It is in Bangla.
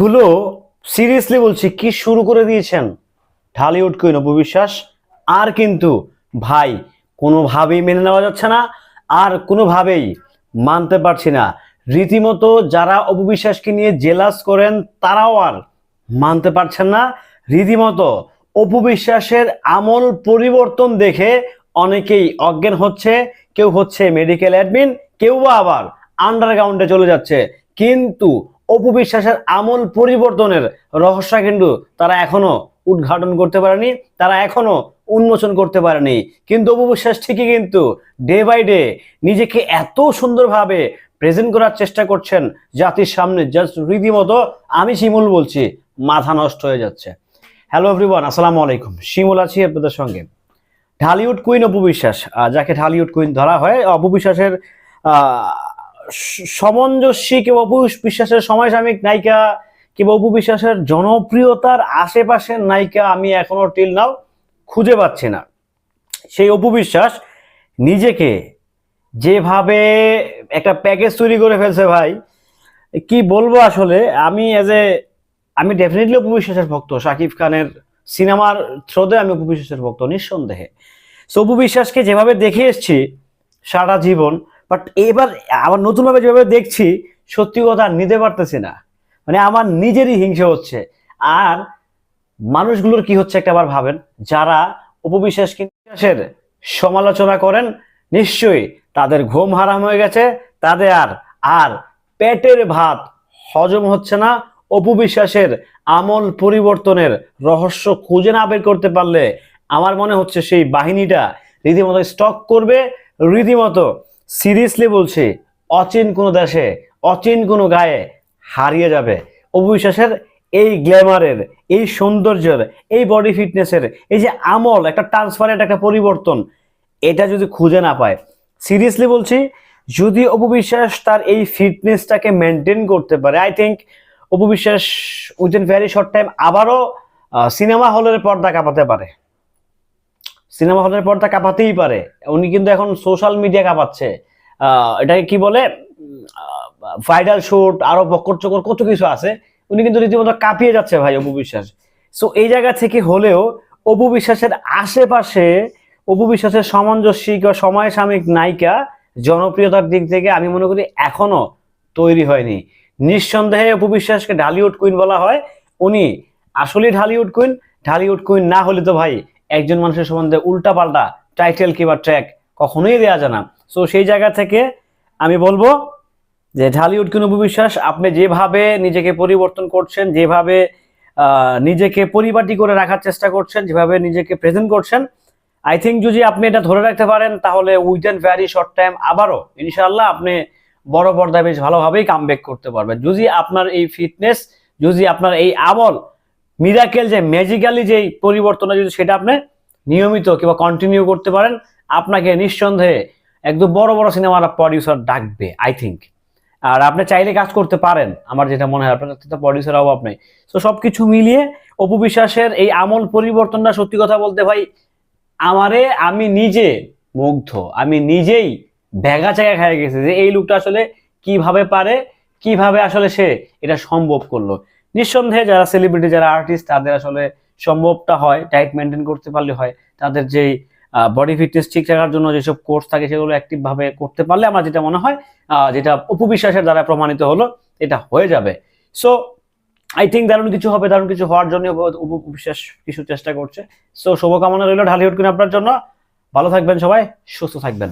মানুষগুলো সিরিয়াসলি বলছি, কি শুরু করে দিয়েছেন? ঢালিউড কুইন, অপু বিশ্বাস। আর কিন্তু ভাই, কোনোভাবেই মেনে নেওয়া যাচ্ছে না, আর কোনোভাবেই মানতে পারছি না। রীতিমতো যারা অপু বিশ্বাসকে নিয়ে জেলাস করেন, তারাও আর মানতে পারছেন না। রীতিমতো অপু বিশ্বাসের আমল পরিবর্তন দেখে অনেকেই অজ্ঞান হচ্ছে। কেউ হচ্ছে মেডিকেল অ্যাডমিন কেউ আবার আন্ডারগ্রাউন্ডে চলে যাচ্ছে। কিন্তু অপু বিশ্বাসের আমল পরিবর্তনের রহস্য কিন্তু তারা এখনও উদ্ঘাটন করতে পারেনি তারা এখনও উন্মোচন করতে পারেনি। কিন্তু অপু বিশ্বাস ঠিকই কিন্তু ডে বাই ডে নিজেকে এত সুন্দরভাবে প্রেজেন্ট করার চেষ্টা করছেন জাতির সামনে জাস্ট রীতিমতো আমি শিমুল বলছি মাথা নষ্ট হয়ে যাচ্ছে। হ্যালো এভরিওয়ান আসসালামু আলাইকুম। শিমুল আছি আপনাদের সঙ্গে। ঢালিউড কুইন অপু বিশ্বাস যাকে ঢালিউড কুইন ধরা হয় অপু বিশ্বাসের আহ, স- সমঞ্জস্বী কিংবা অপু বিশ্বাসের সময়সাময়িক নায়িকা কিংবা অপু বিশ্বাসের জনপ্রিয়তার আশেপাশের নায়িকা আমি এখনও টিল নাও খুঁজে পাচ্ছি না। সেই অপু বিশ্বাস নিজেকে যেভাবে একটা প্যাকেজ তৈরি করে ফেলছে ভাই, কি বলব আসলে, আমি এজ এ আমি ডেফিনেটলি অপু বিশ্বাসের ভক্ত। শাকিব খানের সিনেমার থ্রোতে আমি অপু বিশ্বাসের ভক্ত, নিঃসন্দেহে। সো অপু বিশ্বাসকে যেভাবে দেখে এসছি সারা জীবন বাট এবার আবার নতুনভাবে যেভাবে দেখছি, সত্যি কথা নিতে পারতেছি না। মানে আমার নিজেরই হিংসা হচ্ছে। আর মানুষগুলোর কি হচ্ছে একটা আবার ভাবেন? যারা উপবিশ্বাস বিশ্বাসের সমালোচনা করেন, নিশ্চয়ই তাদের ঘুম হারাম হয়ে গেছে, তাদের আর আর পেটের ভাত হজম হচ্ছে না। অপবিশ্বাসের আমল পরিবর্তনের রহস্য খুঁজে না বের করতে পারলে আমার মনে হচ্ছে সেই বাহিনীটা রীতিমতো স্টক করবে, রীতিমতো সিরিয়াসলি বলছি, অচিন কোনো দেশে, অচিন কোনো গায়ে হারিয়ে যাবে। অপবিশ্বাসের এই গ্ল্যামারের, এই সৌন্দর্যের, এই বডি ফিটনেসের এই যে আমল, একটা ট্রান্সফারেন্ট একটা পরিবর্তন, এটা যদি খুঁজে না পায়। সিরিয়াসলি বলছি, যদি অপবিশ্বাস তার এই ফিটনেসটাকে মেনটেন করতে পারে আই থিঙ্ক অপবিশ্বাস উইদিন ভেরি শর্ট টাইম আবারও সিনেমা হলের পর্দা কাঁপাতে পারে। সিনেমা হলের পর্দা কাঁপাতেই পারে। উনি কিন্তু এখন সোশ্যাল মিডিয়া কাঁপাচ্ছে। এটাকে কি বলে? ভাইরাল শুট আরও বকর চকর, কত কিছু আছে। উনি কিন্তু রীতিমতো কাঁপিয়ে যাচ্ছে ভাই অপু বিশ্বাস। সো এই জায়গা থেকে হলেও অপু বিশ্বাসের আশেপাশে, অপু বিশ্বাসের সামঞ্জস্যিক বা সমসাময়িক নায়িকা জনপ্রিয়তার দিক থেকে আমি মনে করি এখনও তৈরি হয়নি। নিঃসন্দেহে অপু বিশ্বাসকে ঢালিউড কুইন বলা হয়। উনি আসলে ঢালিউড কুইন ঢালিউড কুইন না হলে তো ভাই একজন মানুষের সম্বন্ধে উল্টা পাল্টা টাইটেল কিংবা ট্র্যাক কখনোই দেওয়া যায় না। সো সেই জায়গা থেকে আমি বলব যে ঢালিউড কিন বিশ্বাস আপনি যেভাবে নিজেকে পরিবর্তন করছেন, যেভাবে নিজেকে পরিপাটি করে রাখার চেষ্টা করছেন, যেভাবে নিজেকে প্রেজেন্ট করছেন আই থিঙ্ক যদি আপনি এটা ধরে রাখতে পারেন, তাহলে উইদিন ভ্যারি শর্ট টাইম আবারও ইনশাল্লাহ আপনি বড় পর্দায় বেশ ভালোভাবেই কামব্যাক করতে পারবেন। যদি আপনার এই ফিটনেস যদি আপনার এই আমল মিরাকেল যে ম্যাজিক্যালি যে পরিবর্তন যদি সেটা আপনি নিয়মিত কিংবা কন্টিনিউ করতে পারেন, আপনাকে নিঃসন্দেহে একদম বড় বড় সিনেমার প্রডিউসার ডাকবে আই থিঙ্ক আর আপনি চাইলে কাজ করতে পারেন, আমার যেটা মনে হয়, আপনার তো প্রডিউসার অভাব নেই। তো সব কিছু মিলিয়ে অপু বিশ্বাসের এই আমল পরিবর্তনটা সত্যি কথা বলতে ভাই, আমারে আমি নিজে মুগ্ধ, আমি নিজেই ভেগা চাকা খেয়ে গেছি যে এই লোকটা আসলে কীভাবে পারে, কীভাবে আসলে সে এটা সম্ভব করল। নিঃসন্দেহে যারা সেলিব্রিটি যারা আর্টিস্ট তাদের আসলে সম্ভবটা হয় টাইট মেনটেন করতে পারলে হয়, তাদের যেই বডি ফিটনেস ঠিক রাখার জন্য যেসব কোর্স থাকে সেগুলো অ্যাক্টিভ ভাবে করতে পারলে আমার যেটা মনে হয় যেটা উপবিশ্বাসের দ্বারা প্রমাণিত হলো, এটা হয়ে যাবে। সো আই থিঙ্ক দারুণ কিছু হবে, দারুণ কিছু হওয়ার জন্য উপবিশ্বাস কিছু চেষ্টা করছে। সো শুভকামনা রইল ঢালিউড কিনে আপনার জন্য। ভালো থাকবেন সবাই, সুস্থ থাকবেন।